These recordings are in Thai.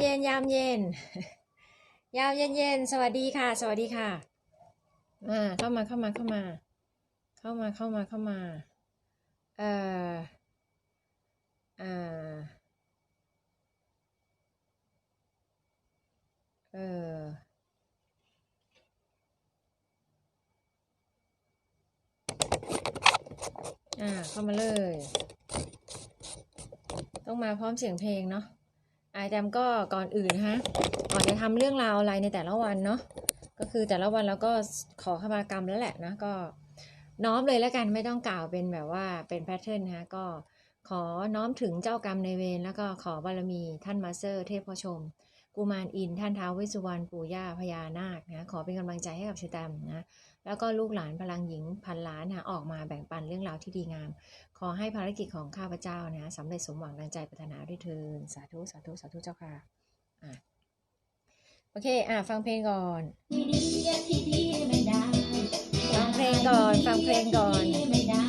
เย็นยามเย็น ยามเย็นเย็นสวัสดีค่ะ สวัสดีค่ะมาเข้ามาเข้ามาเข้ามา เข้ามาเข้ามาเข้ามา เอ่ออ่าเอออ่าเข้ามาเลย ต้องมาพร้อมเสียงเพลงเนาะ ไอแจมก็ก่อนอื่นฮะก่อนจะทำเรื่องราวอะไรในแต่ละวันเนาะก็คือแต่ละวันเราก็ขอขมากรรมแล้วแหละนะก็น้อมเลยแล้วกันไม่ต้องกล่าวเป็นแบบว่าเป็นแพทเทิร์นนะคะก็ขอน้อมถึงเจ้ากรรมในเวรแล้วก็ขอบารมีท่านมาสเตอร์เทพชม กุมารอินท่านท้าวเวสสุวรรณปู่ย่าพญานาคนะขอเป็นกำลังใจให้กับเชแตมนะแล้วก็ลูกหลานพลังหญิงพันล้านนะออกมาแบ่งปันเรื่องราวที่ดีงาม ขอให้ภารกิจของข้าพเจ้านะสำเร็จสมหวังดังใจปรารถนาด้วยเทินสาธุสาธุสาธุเจ้าค่ะอะโอเคอะฟังเพลงก่อนฟังเพลงก่อนฟังเพลงก่อน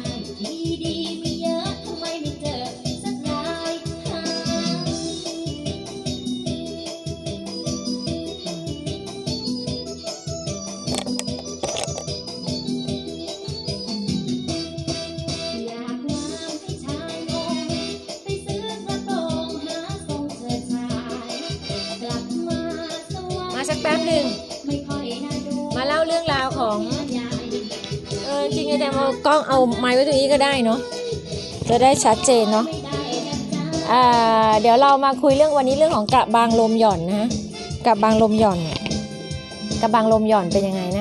เออจริงๆแต่เอากล้องเอาไม้ไว้ตรงนี้ก็ได้เนาะจะได้ชัดเจนเนาะอ่าเดี๋ยวเรามาคุยเรื่องวันนี้เรื่องของกระบางลมหย่อนนะฮะกระบางลมหย่อนเนี่ยกระบางลมหย่อนเป็นยังไงนะ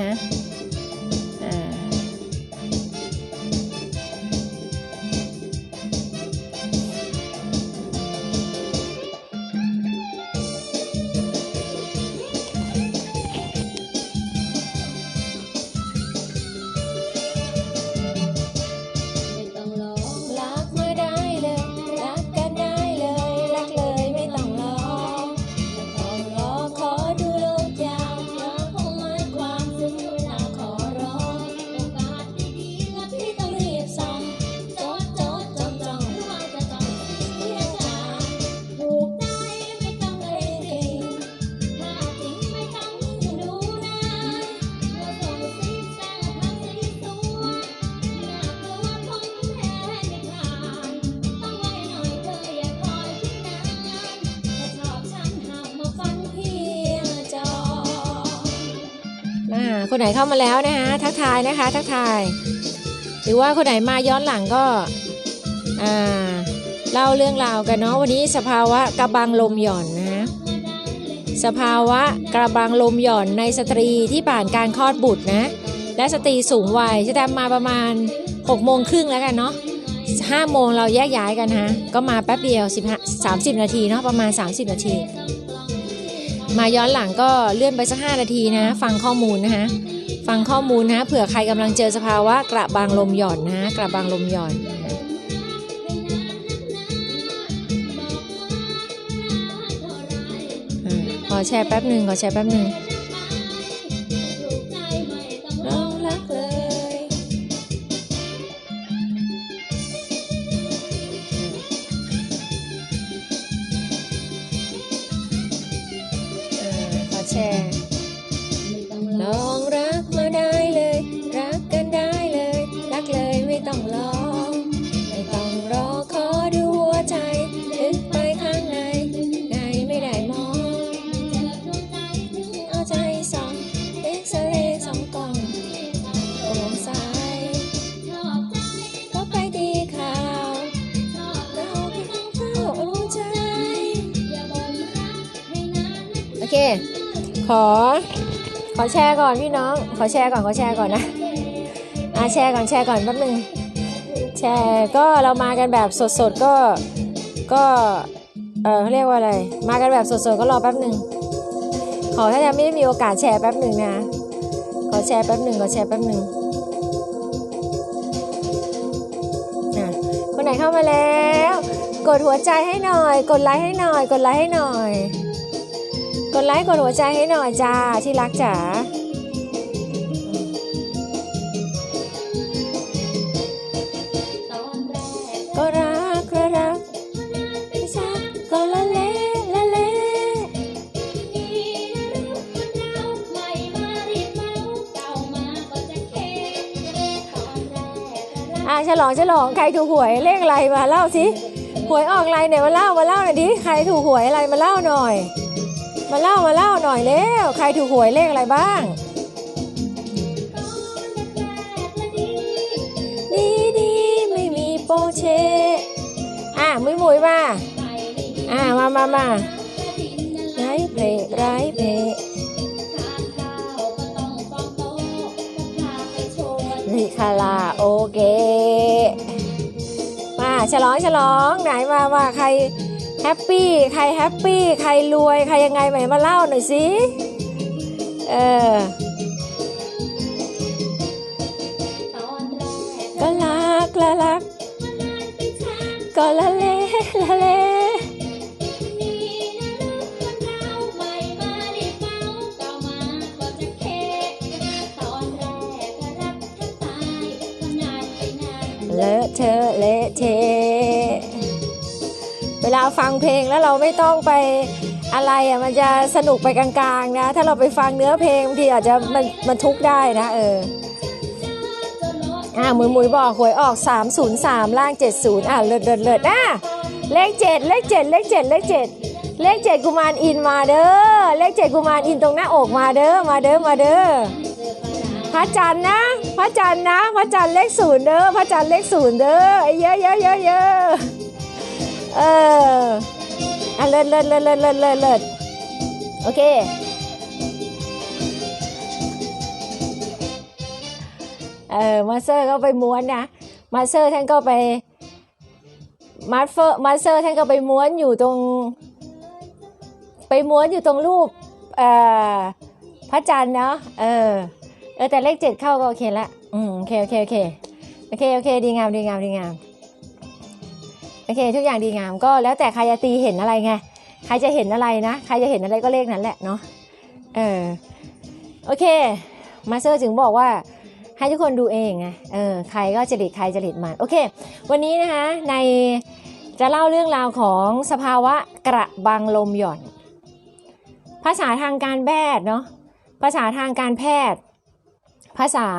คนไหนเข้ามาแล้วนะคะทักทายนะคะ ทักทาย หรือว่าคนไหนมาย้อนหลังก็อ่าเล่าเรื่องราวกันเนาะวันนี้สภาวะกระบังลมหย่อนนะสภาวะกระบังลมหย่อนในสตรีที่ผ่านการคลอดบุตรนะ และสตรีสูงวัยจะทำมาประมาณ6โมงครึ่งแล้วกันเนาะ5โมงเราแยกย้ายกันฮะ ก็มาแป๊บเดียว15 30 นาทีเนาะประมาณ 30 นาที มาย้อนหลังก็เลื่อนไปสักห้านาทีนะ ฟังข้อมูลนะคะฟังข้อมูลนะเผื่อใครกำลังเจอสภาวะกระบางลมหย่อนนะ กระบางลมหย่อนขอแชร์แป๊บหนึ่งขอแชร์แป๊บหนึ่ง เค ขอ ขอแชร์ก่อนพี่น้อง ขอแชร์ก่อนขอแชร์ก่อนนะอ่าแชร์ก่อนแชร์ก่อนแป๊บนึงแชร์ก็เรามากันแบบสดๆก็ก็เออเขาเรียกว่าอะไร มากันแบบสดๆก็รอแป๊บหนึ่งขอถ้ายังไม่ได้มีโอกาสแชร์แป๊บหนึ่งนะ ขอแชร์แป๊บหนึ่งขอแชร์แป๊บหนึ่งอะคนไหนเข้ามาแล้ว กดหัวใจให้หน่อย กดไลค์ให้หน่อย กดไลค์ให้หน่อย กดไลค์กดหัวใจให้หน่อยจ้าที่รักจ๋าก็รักก็รักไม่ซักก็ละเละละเละอะฉลองฉลองใครถูกหวยเลขอะไรมาเล่าสิหวยออกอะไรไหนมาเล่ามาเล่าหน่อยดิใครถูกหวยอะไรมาเล่าหน่อย มาเล่ามาเล่าหน่อยเร็วใครถูกหวยเลขอะไรบ้าง ดีดีไม่มีโปเช อะมุยมุยมาอะมามามาไรเพลไรเพลริคาลาโอเกมาฉลองฉลองไหนมามาใคร แฮปปี้ใครแฮปปี้ใครรวยใครยังไงไหนมาเล่าหน่อยสิเออก็รักละรักก็ละเลละเลเลาฟังเพลงแล้วเราไม่ต้องไปอะไรอะมันจะสนุกไปกลางๆนะ ถ้าเราไปฟังเนื้อเพลงบางทีอาจจะมันมันทุกข์ได้นะเอออ่ามุยมุยบอกหวยออก 303 ล่าง 70 อ่าเลิศเลิศเลิศอะเลข7เลข7เลข7เลข7เลข7กุมารอินมาเด้อเลข7กุมารอินตรงหน้าอกมาเด้อมาเด้อมาเด้อพระจันทร์นะ พระจันทร์นะ พระจันทร์เลขศูนย์เด้อพระจันทร์เลขศูนย์เด้อไอ้เยอะเยอะเยอะเยอะ เอออะเลิศเลิศเลิศเลิศเลิศเลิศเลิศโอเค เออมาสเตอร์ก็ไปม้วนนะมาสเตอร์ท่านก็ไปมาสเฟอร์มาสเตอร์ท่านก็ไปม้วนอยู่ตรง ไปม้วนอยู่ตรงรูปเอ่อพระจันทร์เนาะเออเออแต่เลขเจ็ดเข้าก็โอเคละอืมโอเคโอเคโอเคโอเคโอเคดีงามดีงามดีงาม อเคทุกอย่างดีงามก็แล้วแต่ใครจะตีเห็นอะไรไงใครจะเห็นอะไรนะใครจะเห็นอะไรก็เลขนั้นแหละเนาะเออโอเคมาเตอร์ถึงบอกว่าให้ทุกคนดูเองไงเออใครก็จริตใครจริตมันโอเค วันนี้นะคะในจะเล่าเรื่องราวของสภาวะกระบังลมหย่อน ภาษาทางการแพทย์เนาะภาษาทางการแพทย์ ภาษา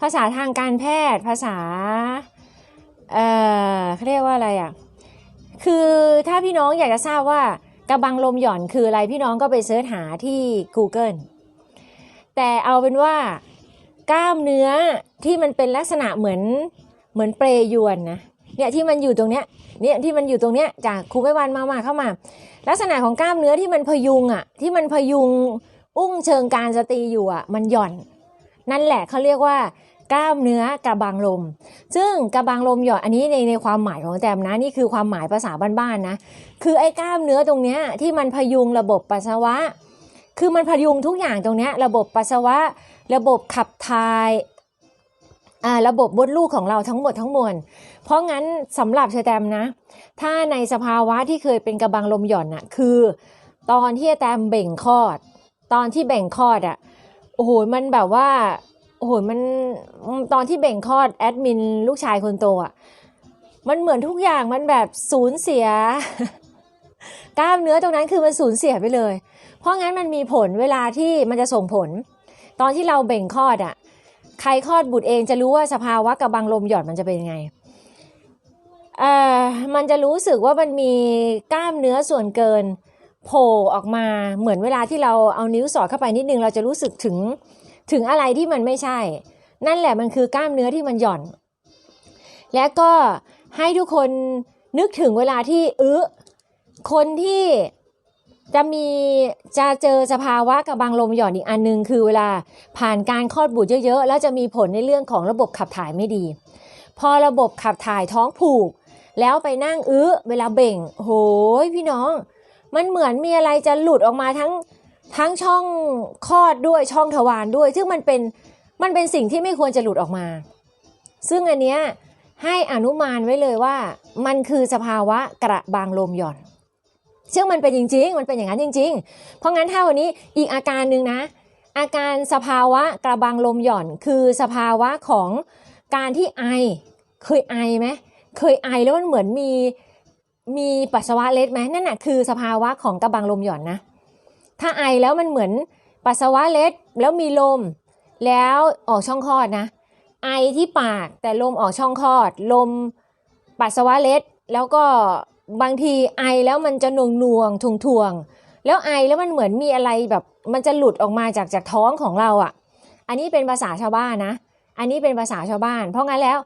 ภาษาทางการแพทย์ ภาษา เอ่อเขาเรียกว่าอะไรอะ คือถ้าพี่น้องอยากจะทราบว่ากระบังลมหย่อนคืออะไรพี่น้องก็ไปเสิร์ชหาที่ Google แต่เอาเป็นว่ากล้ามเนื้อที่มันเป็นลักษณะเหมือนเหมือนเปรยวนนะเนี่ยที่มันอยู่ตรงเนี้ยเนี่ยที่มันอยู่ตรงเนี้ยจากครูไม่วันมามาเข้ามา ลักษณะของกล้ามเนื้อที่มันพยุงอะที่มันพยุงอุ้งเชิงการสตรีอยู่อะมันหย่อน นั่นแหละเขาเรียกว่า กล้ามเนื้อกระบังลม ซึ่งกระบังลมหย่อนอันนี้ในในความหมายของแตมนะนี่คือความหมายภาษาบ้านๆนะคือไอ้กล้ามเนื้อตรงเนี้ยที่มันพยุงระบบปัสสาวะ คือมันพยุงทุกอย่างตรงเนี้ยระบบปัสสาวะ ระบบขับถ่ายอ่าระบบมดลูกของเราทั้งหมดทั้งมวล เพราะงั้นสำหรับเชอแตมนะ ถ้าในสภาวะที่เคยเป็นกระบังลมหย่อนน่ะคือ ตอนที่แตมเบ่งคลอด ตอนที่เบ่งคลอดอะโอ้โหมันแบบว่า โอ้โหมันตอนที่เบ่งคลอดแอดมินลูกชายคนโตอะมันเหมือนทุกอย่างมันแบบสูญเสีย กล้ามเนื้อตรงนั้นคือมันสูญเสียไปเลย เพราะงั้นมันมีผลเวลาที่มันจะส่งผล ตอนที่เราเบ่งคลอดอะ ใครคลอดบุตรเองจะรู้ว่าสภาวะกระบังลมหย่อนมันจะเป็นยังไงเอ่อมันจะรู้สึกว่ามันมีกล้ามเนื้อส่วนเกินโผล่ออกมาเหมือนเวลาที่เราเอานิ้วสอดเข้าไปนิดนึงเราจะรู้สึกถึง ถึงอะไรที่มันไม่ใช่ นั่นแหละมันคือกล้ามเนื้อที่มันหย่อน และก็ให้ทุกคนนึกถึงเวลาที่อื้อคนที่จะมีจะเจอสภาวะกระบังลมหย่อนอีกอันหนึง คือเวลาผ่านการคลอดบุตรเยอะๆ แล้วจะมีผลในเรื่องของระบบขับถ่ายไม่ดี พอระบบขับถ่ายท้องผูก แล้วไปนั่งอื้อเวลาเบ่ง โหยพี่น้อง มันเหมือนมีอะไรจะหลุดออกมาทั้ง ทั้งช่องคลอดด้วยช่องทวารด้วย ซึ่งมันเป็นมันเป็นสิ่งที่ไม่ควรจะหลุดออกมา ซึ่งอันเนี้ยให้อนุมานไว้เลยว่า มันคือสภาวะกระบางลมหย่อน ซึ่งมันเป็นจริง ๆ มันเป็นอย่างนั้นจริง ๆ เพราะงั้นถ้าวันนี้อีกอาการหนึ่งนะ อาการสภาวะกระบังลมหย่อน คือสภาวะของการที่ไอเคยไอไหมเคยไอแล้วมันเหมือนมีมีปัสสาวะเล็ดไหมนั่นน่ะคือสภาวะของกระบังลมหย่อนนะ ถ้าไอแล้วมันเหมือนปัสสาวะเล็ดแล้วมีลม แล้วออกช่องคลอดนะ ไอที่ปากแต่ลมออกช่องคลอด ลมปัสสาวะเล็ดแล้วก็บางทีไอแล้วมันจะหน่วงหน่วงๆถ่วงแล้วไอแล้วมันเหมือนมีอะไรแบบมันจะหลุดออกมาจากจากท้องของเราอะ่ะ อันนี้เป็นภาษาชาวบ้านนะ อันนี้เป็นภาษาชาวบ้าน เพราะงั้นแล้ว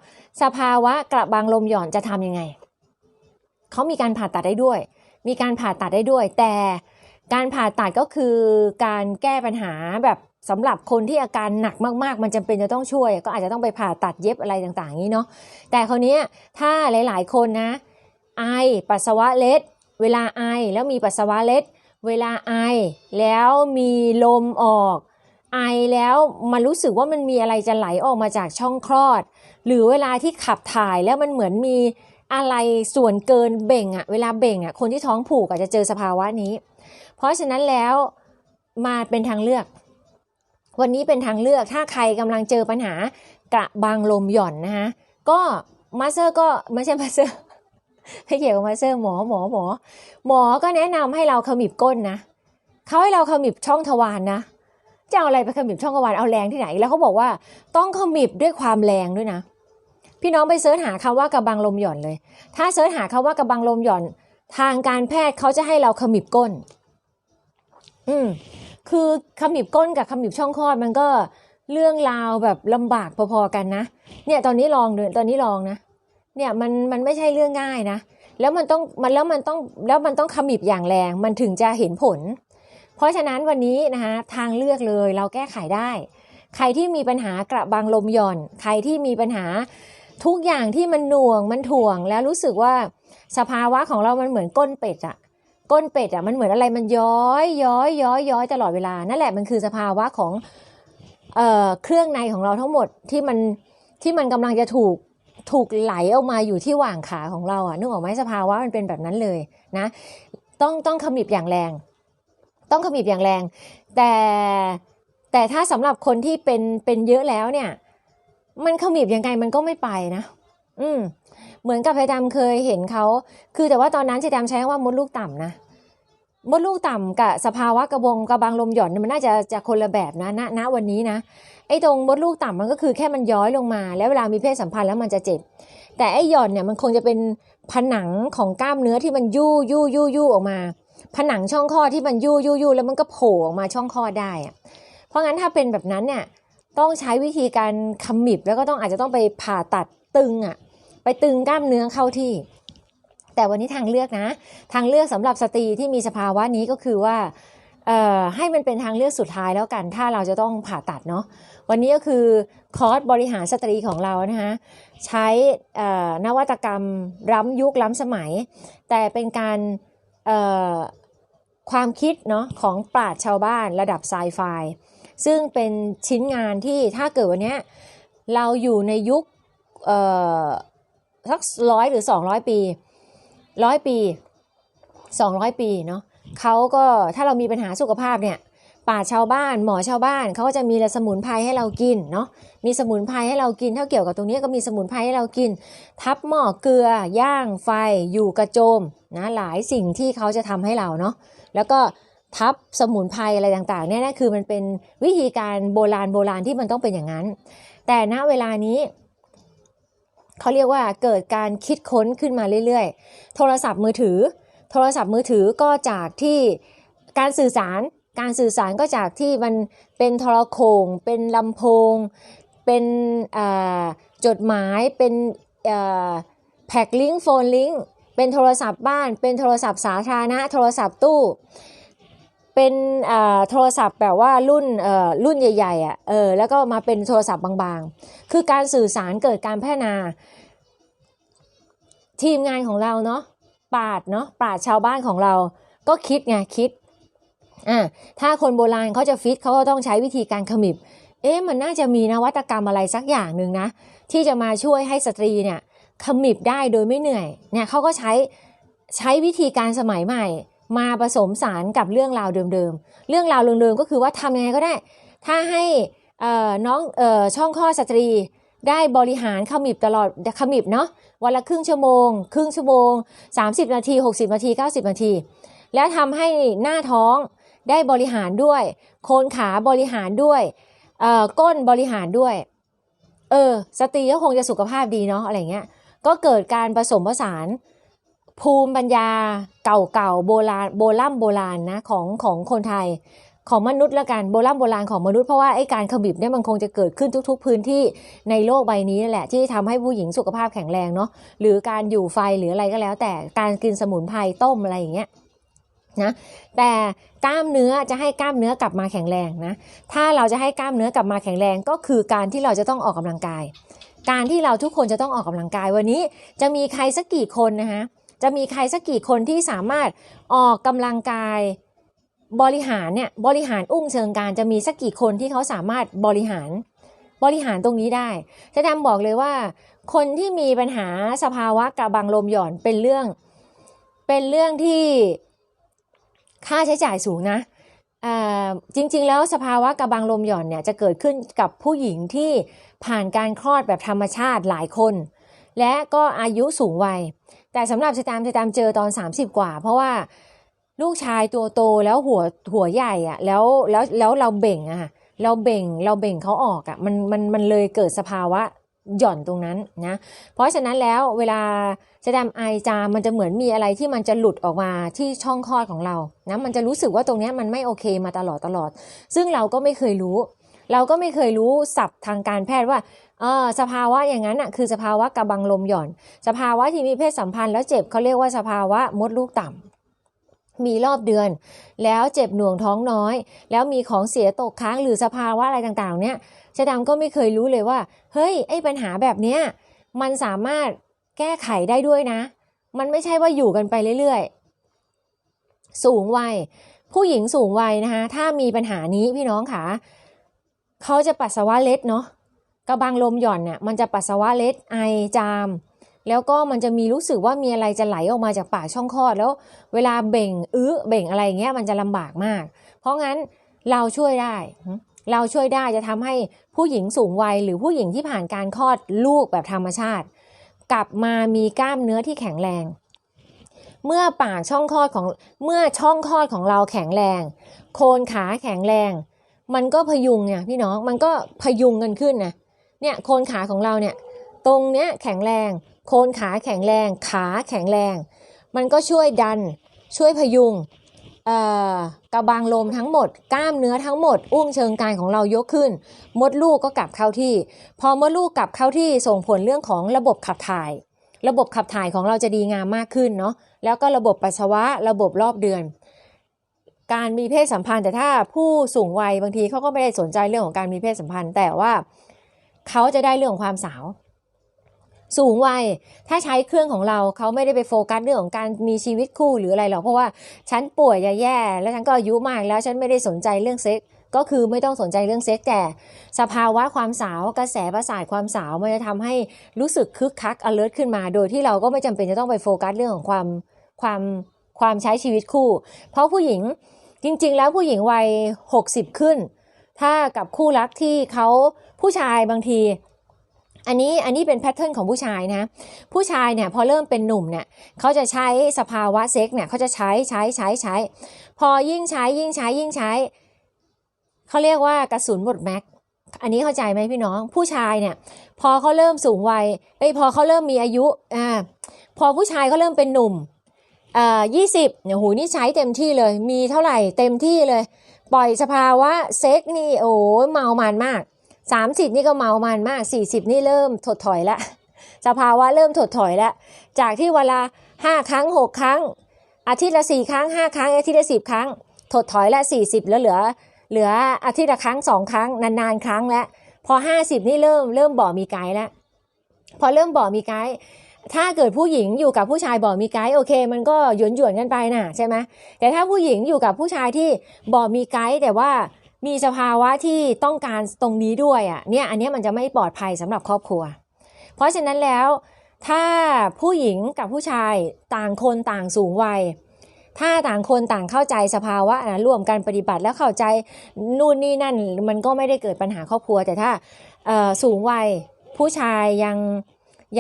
สภาวะกระบังลมหย่อนจะทำยังไง เขามีการผ่าตัดได้ด้วย มีการผ่าตัดได้ด้วย แต่ การผ่าตัดก็คือการแก้ปัญหาแบบสำหรับคนที่อาการหนักมากๆ มันจำเป็นจะต้องช่วย ก็อาจจะต้องไปผ่าตัดเย็บอะไรต่างๆนี้เนาะแต่คราวนี้ถ้าหลายๆคนนะ ไอปัสสาวะเล็ด เวลาไอแล้วมีปัสสาวะเล็ด เวลาไอแล้วมีลมออก ไอแล้วมันรู้สึกว่ามันมีอะไรจะไหลออกมาจากช่องคลอด หรือเวลาที่ขับถ่ายแล้วมันเหมือนมีอะไรส่วนเกินเบ่งอะเวลาเบ่งอะคนที่ท้องผูกอาจจะเจอสภาวะนี้ เพราะฉะนั้นแล้วมาเป็นทางเลือก วันนี้เป็นทางเลือกถ้าใครกำลังเจอปัญหากระบังลมหย่อนนะคะก็มาสเตอร์ก็ไม่ใช่มาสเตอร์ไม่เกี่ยวกับมาสเตอร์หมอหมอหมอ หมอก็แนะนำให้เราขมิบก้นนะเขาให้เราขมิบช่องทวารนะจะเอาอะไรไปขมิบช่องทวารเอาแรงที่ไหน แล้วเขาบอกว่าต้องขมิบด้วยความแรงด้วยนะ พี่น้องไปเสิร์ชหาคำว่ากระบังลมหย่อนเลย ถ้าเสิร์ชหาคำว่ากระบังลมหย่อน ทางการแพทย์เขาจะให้เราขมิบก้น อืมคือขมิบก้นกับขมิบช่องคลอดมันก็เรื่องราวแบบลำบากพอๆกันนะ เนี่ยตอนนี้ลองเดินตอนนี้ลองนะ เนี่ยมันมันไม่ใช่เรื่องง่ายนะ แล้วมันต้องมันแล้วมันต้องแล้วมันต้องขมิบอย่างแรง มันถึงจะเห็นผล เพราะฉะนั้นวันนี้นะคะทางเลือกเลยเราแก้ไขได้ ใครที่มีปัญหากระบังลมหย่อน ใครที่มีปัญหาทุกอย่างที่มันหน่วงมันถ่วงแล้วรู้สึกว่าสภาวะของเรามันเหมือนก้นเป็ดอะ ก้นเป็ดอะมันเหมือนอะไรมันย้อยย้อยย้อยย้อยตลอดเวลา นั่นแหละมันคือสภาวะของเอ่อเครื่องในของเราทั้งหมดที่มันที่มันกำลังจะถูกถูกไหลออกมาอยู่ที่หว่างขาของเราอะนึกออกไหมสภาวะมันเป็นแบบนั้นเลยนะต้องต้องขมิบอย่างแรง ต้องขมิบอย่างแรง แต่แต่ถ้าสำหรับคนที่เป็นเป็นเยอะแล้วเนี่ย มันขมิบยังไงมันก็ไม่ไปนะ อืม เหมือนกับเพดามเคยเห็นเขา คือแต่ว่าตอนนั้นเจดามใช้คำว่ามดลูกต่ำนะ มดลูกต่ำกับสภาวะกระบงกระบังลมหย่อนมันน่าจะจะคนละแบบนะณณวันนี้นะ ไอ้ตรงมดลูกต่ำมันก็คือแค่มันย้อยลงมา แล้วเวลามีเพศสัมพันธ์แล้วมันจะเจ็บ แต่ไอ้หย่อนเนี่ยมันคงจะเป็นผนังของกล้ามเนื้อที่มันยู่ยู่ยู่ยู่ออกมา ผนังช่องคลอดที่มันยู่ยู่ยู่แล้วมันก็โผล่ออกมาช่องคลอดได้อะเพราะงั้นถ้าเป็นแบบนั้นเนี่ยต้องใช้วิธีการขมิบแล้วก็ต้องอาจจะต้องไปผ่าตัดตึงอะ่ะ ไปตึงกล้ามเนื้อเข้าที่ แต่วันนี้ทางเลือกนะ ทางเลือกสำหรับสตรีที่มีสภาวะนี้ก็คือว่าให้มันเป็นทางเลือกสุดท้ายแล้วกัน ถ้าเราจะต้องผ่าตัดเนาะวันนี้ก็คือคอร์สบริหารสตรีของเรานะคะใช้นวัตกรรมล้ำยุคล้ำสมัย แต่เป็นการความคิดเนาะของปราชญ์ชาวบ้านระดับไซไฟซึ่งเป็นชิ้นงานที่ถ้าเกิดวันนี้เราอยู่ในยุค สักร้อยหรือสองร้อยปีร้อยปีสองร้อยปีเนาะเขาก็ถ้าเรามีปัญหาสุขภาพเนี่ยป่าชาวบ้าน หมอชาวบ้านเขาก็จะมีสมุนไพรให้เรากินเนาะมีสมุนไพรให้เรากินถ้าเกี่ยวกับตรงนี้ก็มีสมุนไพรให้เรากิน ทับหม้อเกลือย่างไฟอยู่กระโจมนะหลายสิ่งที่เขาจะทำให้เราเนาะแล้วก็ทับสมุนไพรอะไรต่างๆเนี่ยนะคือมันเป็นวิธีการโบราณโบราณที่มันต้องเป็นอย่างนั้น แต่ณเวลานี้ เขาเรียกว่าเกิดการคิดค้นขึ้นมาเรื่อยๆ โทรศัพท์มือถือ โทรศัพท์มือถือก็จากที่การสื่อสาร การสื่อสารก็จากที่มันเป็นโทรโขงเป็นลำโพง เป็นจดหมาย เป็นแพ็กลิงก์โฟนลิงก์เป็นโทรศัพท์บ้าน เป็นโทรศัพท์สาธารณะ โทรศัพท์ตู้ เป็นโทรศัพท์แบบว่ารุ่นรุ่นใหญ่ๆอะเออแล้วก็มาเป็นโทรศัพท์บางๆ คือการสื่อสารเกิดการพัฒนา ทีมงานของเราเนาะปราดเนาะปราดชาวบ้านของเราก็คิดไงคิดอ่าถ้าคนโบราณเขาจะฟิตเขาก็ต้องใช้วิธีการขมิบเอ๊ะมันน่าจะมีนวัตกรรมอะไรสักอย่างหนึ่งนะ ที่จะมาช่วยให้สตรีเนี่ยขมิบได้โดยไม่เหนื่อยเนี่ยเขาก็ใช้ใช้วิธีการสมัยใหม่ มาผสมสารกับเรื่องราวเดิมๆ เรื่องราวเดิมๆก็คือว่าทำยังไงก็ได้ ถ้าให้น้องออช่องคลอสตรีได้บริหารขมิบตลอดขมิบเนาะวันละครึ่งชั่วโมง ครึ่งชั่วโมง 30 นาที 60 นาที 90 นาที แล้วทำให้หน้าท้องได้บริหารด้วย โคนขาบริหารด้วยก้นบริหารด้วย เออสตรีก็คงจะสุขภาพดีเนาะอะไรเงี้ยก็เกิดการผสมผสาน ภูมิปัญญาเก่าๆโบราณโบราณโบราณนะของของคนไทยของมนุษย์ละกันโบราณโบราณของมนุษย์เพราะว่าไอ้การขมิบเนี่ยมันคงจะเกิดขึ้นทุก ๆ พื้นที่ในโลกใบนี้นั่นแหละ ที่ทำให้ผู้หญิงสุขภาพแข็งแรงเนาะหรือการอยู่ไฟหรืออะไรก็แล้ว แต่การกินสมุนไพรต้มอะไรอย่างเงี้ยนะแต่กล้ามเนื้อจะให้กล้ามเนื้อกลับมาแข็งแรงนะถ้าเราจะให้กล้ามเนื้อกลับมาแข็งแรงก็คือการที่เราจะต้องออกกำลังกาย การที่เราทุกคนจะต้องออกกำลังกายวันนี้จะมีใครสักกี่คนนะคะ จะมีใครสักกี่คนที่สามารถออกกำลังกายบริหารเนี่ยบริหารอุ้งเชิงการจะมีสักกี่คนที่เขาสามารถบริหารบริหารตรงนี้ได้จะดำบอกเลยว่า คนที่มีปัญหาสภาวะกระบังลมหย่อนเป็นเรื่อง เป็นเรื่องที่ค่าใช้จ่ายสูงนะจริงๆ แล้วสภาวะกระบังลมหย่อนเนี่ยจะเกิดขึ้นกับผู้หญิงที่ผ่านการคลอดแบบธรรมชาติหลายคน และก็อายุสูงวัย แต่สำหรับสแตมสแตมเจอตอน 30 กว่า เพราะว่าลูกชายตัวโตแล้วหัวหัวใหญ่อะแล้วแล้วแล้วเราเบ่งอะเราเบ่งเราเบ่งเขาออกอะมันมันมันเลยเกิดสภาวะหย่อนตรงนั้นนะ เพราะฉะนั้นแล้วเวลาสแตมไอจามมันจะเหมือนมีอะไรที่มันจะหลุดออกมาที่ช่องคลอดของเรานะมันจะรู้สึกว่าตรงนี้มันไม่โอเคมาตลอดตลอด ซึ่งเราก็ไม่เคยรู้ เราก็ไม่เคยรู้ศัพท์ทางการแพทย์ว่าเออสภาวะอย่างนั้นอะคือสภาวะกระบังลมหย่อน สภาวะที่มีเพศสัมพันธ์แล้วเจ็บเขาเรียกว่าสภาวะมดลูกต่ำมีรอบเดือน แล้วเจ็บหน่วงท้องน้อย แล้วมีของเสียตกค้างหรือสภาวะอะไรต่างๆ เนี่ยชะดำก็ไม่เคยรู้เลยว่า เฮ้ยไอ้ปัญหาแบบเนี้ยมันสามารถแก้ไขได้ด้วยนะ มันไม่ใช่ว่าอยู่กันไปเรื่อยๆ สูงวัย ผู้หญิงสูงวัยนะคะ ถ้ามีปัญหานี้พี่น้องค่ะ เขาจะปัสสาวะเล็ดเนาะกระบังลมหย่อนเนี่ยมันจะปัสสาวะเล็ดไอจาม แล้วก็มันจะมีรู้สึกว่ามีอะไรจะไหลออกมาจากปากช่องคลอดแล้ว เวลาเบ่งอื้อเบ่งอะไรเงี้ยมันจะลำบากมาก เพราะงั้นเราช่วยได้ เราช่วยได้จะทำให้ผู้หญิงสูงวัยหรือผู้หญิงที่ผ่านการคลอดลูกแบบธรรมชาติ กลับมามีกล้ามเนื้อที่แข็งแรง เมื่อปากช่องคลอดของเมื่อช่องคลอดของเราแข็งแรง โคนขาแข็งแรง มันก็พยุงเนี่ยพี่น้องมันก็พยุงกันขึ้นนะเนี่ยโคนขาของเราเนี่ยตรงเนี้ยแข็งแรง โคนขาแข็งแรง ขาแข็งแรง มันก็ช่วยดันช่วยพยุงเอ่อกระบังลมทั้งหมด กล้ามเนื้อทั้งหมด อุ้งเชิงกานของเรายกขึ้น มดลูกก็กลับเข้าที่ พอมดลูกกลับเข้าที่ส่งผลเรื่องของระบบขับถ่าย ระบบขับถ่ายของเราจะดีงามมากขึ้นเนาะแล้วก็ระบบปัสสาวะระบบรอบเดือน การมีเพศสัมพันธ์ แต่ถ้าผู้สูงวัยบางทีเขาก็ไม่ได้สนใจเรื่องของการมีเพศสัมพันธ์ แต่ว่าเขาจะได้เรื่องของความสาว สูงวัยถ้าใช้เครื่องของเราเขาไม่ได้ไปโฟกัสเรื่องของการมีชีวิตคู่หรืออะไรหรอกเพราะว่าฉันป่วยแย่ แล้วฉันก็อายุมากแล้วฉันไม่ได้สนใจเรื่องเซ็กก็คือไม่ต้องสนใจเรื่องเซ็กแต่สภาวะความสาวกระแสประสาทความสาวมันจะทำให้รู้สึกคึกคัก alert ขึ้นมา โดยที่เราก็ไม่จำเป็นจะต้องไปโฟกัสเรื่องของความความความใช้ชีวิตคู่ เพราะผู้หญิง จริงๆ แล้วผู้หญิงวัย 60 ขึ้น ถ้ากับคู่รักที่เขาผู้ชายบางที อันนี้อันนี้เป็นแพทเทิร์นของผู้ชายนะ ผู้ชายเนี่ยพอเริ่มเป็นหนุ่มเนี่ยเขาจะใช้สภาวะเซ็กเนี่ยเขาจะใช้ใช้ใช้ใช้ พอยิ่งใช้ยิ่งใช้ยิ่งใช้เขาเรียกว่ากระสุนหมดแม็กอันนี้เข้าใจไหมพี่น้องผู้ชายเนี่ย พอเขาเริ่มสูงวัยเอ้ยพอเขาเริ่มมีอายุอ่าพอผู้ชายเขาเริ่มเป็นหนุ่ม อ่ายี่สิบเนี่ยหูนี่ใช้เต็มที่เลย มีเท่าไหร่เต็มที่เลย ปล่อยสภาวะเซ็กนี่โอ้เมามันมากสามสิบนี่ก็เมามันมากสี่สิบนี่เริ่มถดถอยละสภาวะเริ่มถดถอยแล้วจากที่เวลาห้าครั้งหกครั้ง อาทิตย์ละสี่ครั้งห้าครั้งอาทิตย์ละสิบครั้ง ถดถอยละสี่สิบแล้วเหลือ เหลืออาทิตย์ละครั้งสองครั้งนานๆครั้งแล้วพอห้าสิบนี่เริ่มเริ่มบ่อมีไกด์แล้วพอเริ่มบ่อมีไกด์ ถ้าเกิดผู้หญิงอยู่กับผู้ชายบ่มีไกด์โอเค มันก็หยวนหยวนกันไปน่ะใช่ไหมแต่ถ้าผู้หญิงอยู่กับผู้ชายที่บ่มีไกด์แต่ว่ามีสภาวะที่ต้องการตรงนี้ด้วยอะเนี่ยอันนี้มันจะไม่ปลอดภัยสำหรับครอบครัว เพราะฉะนั้นแล้วถ้าผู้หญิงกับผู้ชายต่างคนต่างสูงวัย ถ้าต่างคนต่างเข้าใจสภาวะนะร่วมกันปฏิบัติแล้วเข้าใจนู่นนี่นั่นมันก็ไม่ได้เกิดปัญหาครอบครัว แต่ถ้าสูงวัยผู้ชายยัง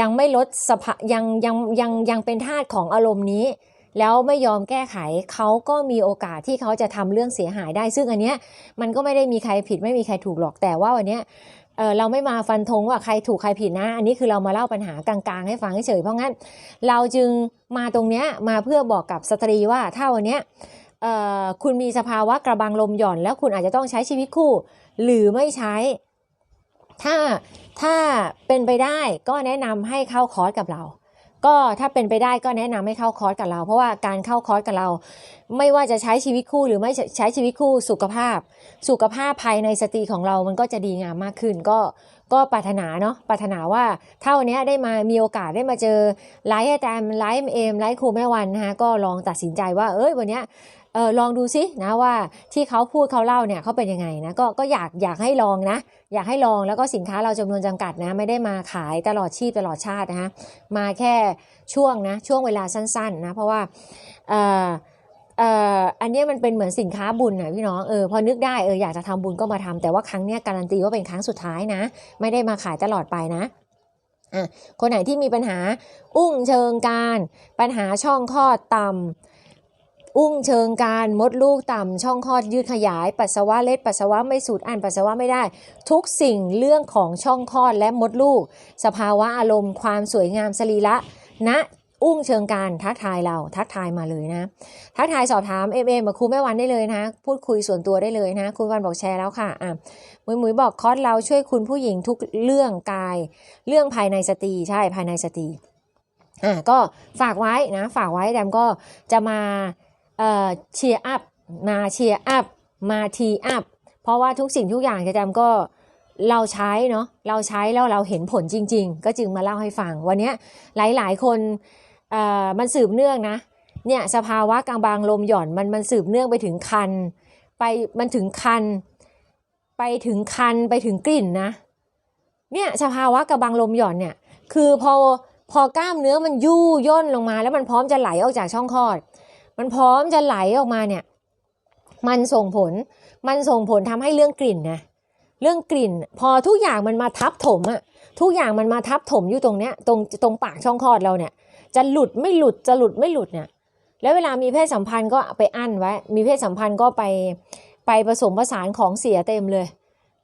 ยังไม่ลดสภายังยังยังยังเป็นทาสของอารมณ์นี้ แล้วไม่ยอมแก้ไขเขาก็มีโอกาสที่เขาจะทำเรื่องเสียหายได้ ซึ่งอันเนี้ยมันก็ไม่ได้มีใครผิดไม่มีใครถูกหรอกแต่ว่าวันเนี้ยเออเราไม่มาฟันธงว่าใครถูกใครผิดนะ อันนี้คือเรามาเล่าปัญหากลางๆ ให้ฟังเฉยเพราะงั้น เราจึงมาตรงเนี้ยมาเพื่อบอกกับสตรีว่าถ้าวันเนี้ยเออคุณมีสภาวะกระบังลมหย่อน แล้วคุณอาจจะต้องใช้ชีวิตคู่ หรือไม่ใช้ ถ้า ถ้าเป็นไปได้ก็แนะนำให้เข้าคอร์สกับเรา ก็ถ้าเป็นไปได้ก็แนะนำให้เข้าคอร์สกับเรา เพราะว่าการเข้าคอร์สกับเรา ไม่ว่าจะใช้ชีวิตคู่หรือไม่ใช้ชีวิตคู่สุขภาพ สุขภาพภายในสตรีของเรามันก็จะดีงามมากขึ้น ก็ก็ปรารถนาเนาะปรารถนาว่าถ้าวันนี้ได้มามีโอกาสได้มาเจอไลฟ์อาจารย์ไลฟ์เอมไลฟ์ครูแม่วันนะคะก็ลองตัดสินใจว่าเอ้ยวันเนี้ย ออลองดูซินะว่าที่เขาพูดเขาเล่าเนี่ยเขาเป็นยังไงนะก็ก็อยากอยากให้ลองนะ อยากให้ลองแล้วก็สินค้าเราจำนวนจำกัดนะ ไม่ได้มาขายตลอดชีพตลอดชาตินะคะมาแค่ช่วงนะช่วงเวลาสั้นๆนะเพราะว่าเออเอ่ออันนี้มันเป็นเหมือนสินค้าบุญนะพี่น้องเออพอนึกได้เอออยากจะทำบุญก็มาทำแต่ว่าครั้งเนี้ยการันตีว่าเป็นครั้งสุดท้ายนะ ไม่ได้มาขายตลอดไปนะอะคนไหนที่มีปัญหาอุ้งเชิงการ ปัญหาช่องคลอดต่ำ อุ้งเชิงการมดลูกต่ำช่องคลอดยืดขยาย ปัสสาวะเล็ดปัสสาวะไม่สูดอันปัสสาวะไม่ได้ ทุกสิ่งเรื่องของช่องคลอดและมดลูก สภาวะอารมณ์ความสวยงามสรีระณอุ้งเชิงการทักทายเราทักทายมาเลยนะ ทักทายสอบถามเอ็มเอ็มกับครูแม่วันได้เลยนะ พูดคุยส่วนตัวได้เลยนะครูวันบอกแชร์แล้วค่ะอะมุยมุยบอกคอร์สเราช่วยคุณผู้หญิงทุกเรื่องกาย เรื่องภายในสตรีใช่ภายในสตรีอะก็ฝากไว้นะ ฝากไว้แดมก็จะมา เอ่อเชียร์อัพมาเชียร์อัพมาทีอัพเพราะว่าทุกสิ่งทุกอย่างจะแดมก็เราใช้เนาะเราใช้แล้วเราเห็นผลจริง ๆ ก็จึงมาเล่าให้ฟัง วันนี้ยหลาย ๆ คนเอ่อมันสืบเนื่องนะเนี่ยสภาวะกลางบางลมหย่อนมันมันสืบเนื่องไปถึงคัน ไปมันถึงคัน ไปถึงคันไปถึงกลิ่นนะเนี่ยสภาวะกระบังลมหย่อนเนี่ยคือพอพอกล้ามเนื้อมันยู่ย่นลงมา แล้วมันพร้อมจะไหลออกจากช่องคลอด มันพร้อมจะไหลออกมาเนี่ย มันส่งผล มันส่งผลทำให้เรื่องกลิ่นนะ เรื่องกลิ่น พอทุกอย่างมันมาทับถมอะทุกอย่างมันมาทับถมอยู่ตรงเนี้ย ตรงตรงปากช่องคลอดเราเนี่ย จะหลุดไม่หลุด จะหลุดไม่หลุดเนี่ย แล้วเวลามีเพศสัมพันธ์ก็ไปอั้นไว้ มีเพศสัมพันธ์ก็ไปไปผสมผสานของเสียเต็มเลย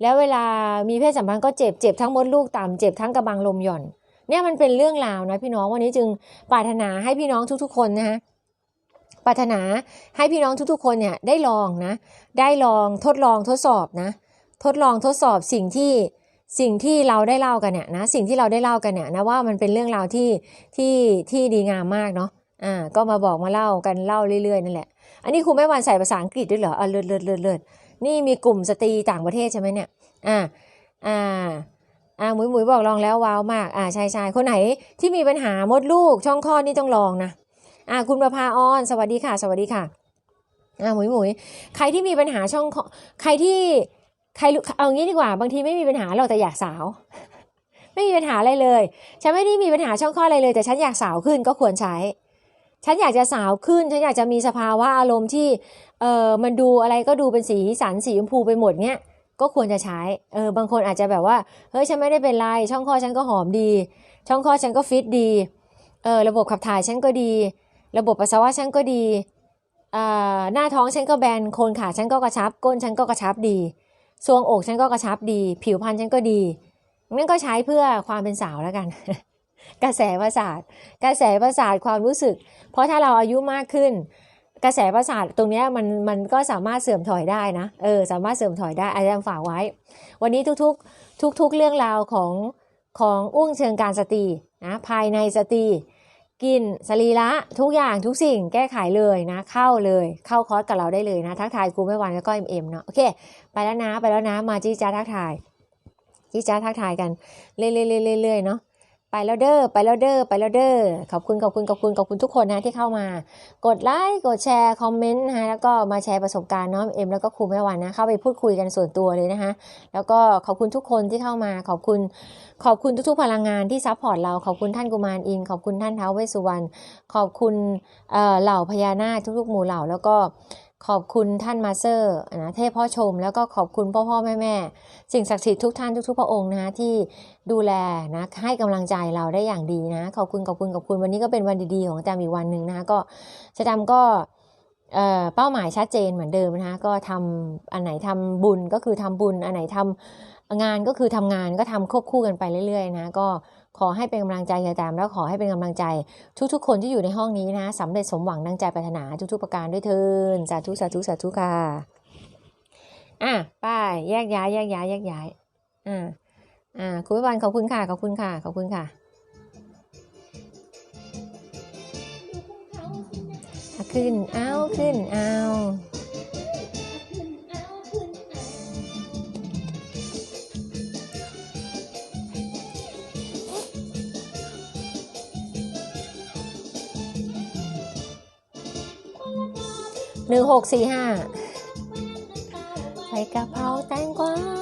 แล้วเวลามีเพศสัมพันธ์ก็เจ็บ เจ็บทั้งมดลูกต่ำเจ็บทั้งกระบังลมหย่อน เนี่ยมันเป็นเรื่องราวนะพี่น้องวันนี้จึงปรารถนาให้พี่น้องทุกๆคนนะฮะ ปรารถนาให้พี่น้องทุกๆ คนเนี่ยได้ลองนะ ได้ลองทดลองทดสอบนะ ทดลองทดสอบสิ่งที่สิ่งที่เราได้เล่ากันเนี่ยนะ สิ่งที่เราได้เล่ากันเนี่ยนะว่ามันเป็นเรื่องราวที่ที่ที่ดีงามมากเนาะอ่าก็มาบอกมาเล่ากันเล่าเรื่อยๆนั่นแหละ อันนี้ครูแม่วันใส่ภาษาอังกฤษด้วยเหรออะเลิศเลิศเลิศเลิศนี่มีกลุ่มสตรีต่างประเทศใช่ไหมเนี่ยอ่าอ่าอ่าหมุยหมุยบอกลองแล้วว้าวมากอ่าใช่ใช่คนไหนที่มีปัญหามดลูกช่องคลอดนี่ต้องลองนะ อ่าคุณประภาออนสวัสดีค่ะ สวัสดีค่ะอ่าหมุยหมุยใครที่มีปัญหาช่องคลอใครที่ใครเอางี้ดีกว่า บางทีไม่มีปัญหาเราแต่อยากสาว ไม่มีปัญหาอะไรเลยฉันไม่ได้มีปัญหาช่องคลออะไรเลย แต่ฉันอยากสาวขึ้นก็ควรใช้ ฉันอยากจะสาวขึ้น ฉันอยากจะมีสภาวะอารมณ์ที่เออมันดูอะไรก็ดูเป็นสีสันสีชมพูไปหมดเนี้ยก็ควรจะใช้ เออบางคนอาจจะแบบว่า เฮ้ย ฉันไม่ได้เป็นไร ช่องคลอฉันก็หอมดี ช่องคลอฉันก็ฟิตดี เออ ระบบขับถ่ายฉันก็ดี ระบบปัสสาวะฉันก็ดี หน้าท้องฉันก็แบน โคนขาฉันก็กระชับ ก้นฉันก็กระชับดีทรวงอกฉันก็กระชับดี ผิวพรรณฉันก็ดี นั่นก็ใช้เพื่อความเป็นสาวแล้วกัน กระแสประสาท กระแสประสาทความรู้สึก เพราะถ้าเราอายุมากขึ้น กระแสประสาทตรงนี้มันมันก็สามารถเสื่อมถอยได้นะ เออ สามารถเสื่อมถอยได้ อาจารย์ฝากไว้ วันนี้ทุกๆ ทุก ๆ เรื่องราวของของอุ้งเชิงการสตรีนะ ภายในสตรี กินสรีระทุกอย่างทุกสิ่งแก้ไขเลยนะ เข้าเลยเข้าคอร์สกับเราได้เลยนะ ทักทายครูไม่วันแล้วก็เอ็มเอ็มเนาะโอเค ไปแล้วนะไปแล้วนะมาจีจ้าทักทายจีจ้าทักทายกันเรื่อยๆเนาะ ไปแล้วเด้อไปแล้วเด้อไปแล้วเด้อขอบคุณขอบคุณขอบคุณขอบคุณทุกคนนะที่เข้ามา กดไลค์กดแชร์คอมเมนต์นะคะแล้วก็มาแชร์ประสบการณ์เนาะเอ็มแล้วก็ครูแม่วันนะเข้าไปพูดคุยกันส่วนตัวเลยนะคะแล้วก็ขอบคุณทุกคนที่เข้ามาขอบคุณ ขอบคุณทุกๆพลังงานที่ซัพพอร์ตเราขอบคุณท่านกุมารอิน ขอบคุณท่านเท้าเวสุวรรณขอบคุณเอ่อเหล่าพญานาคทุกๆหมู่เหล่าแล้วก็ ขอบคุณท่านมาสเตอร์นะเทพพ่อชม แล้วก็ขอบคุณพ่อพ่อแม่แม่สิ่งศักดิ์สิทธิ์ทุกท่านทุกๆพระองค์นะที่ดูแลนะให้กำลังใจเราได้อย่างดีนะ ขอบคุณขอบคุณขอบคุณวันนี้ก็เป็นวันดีๆของอาจารย์อีกวันหนึ่งนะก็ชะดำก็ เเป้าหมายชัดเจนเหมือนเดิมนะคะก็ทำอันไหนทำบุญก็คือทำบุญ อันไหนทำงานก็คือทำงานก็ทำควบคู่กันไปเรื่อยๆนะก็ขอให้เป็นกำลังใจเฮียแตมแล้วขอให้เป็นกำลังใจทุกๆ คนที่อยู่ในห้องนี้นะสำเร็จสมหวังดังใจปรารถนาทุกๆประการด้วยเทินสาธุสาธุสาธุค่ะอะป้ายแยกย้ายแยกย้ายแยกย้ายอ่าอ่าคุณวิวันขอบคุณค่ะขอบคุณค่ะขอบคุณค่ะ ขึ้นเอาขึ้นเอาหนึ่งหกสี่ห้าใส่กะเพราแตงกวาเขาเอาเปรียบเรา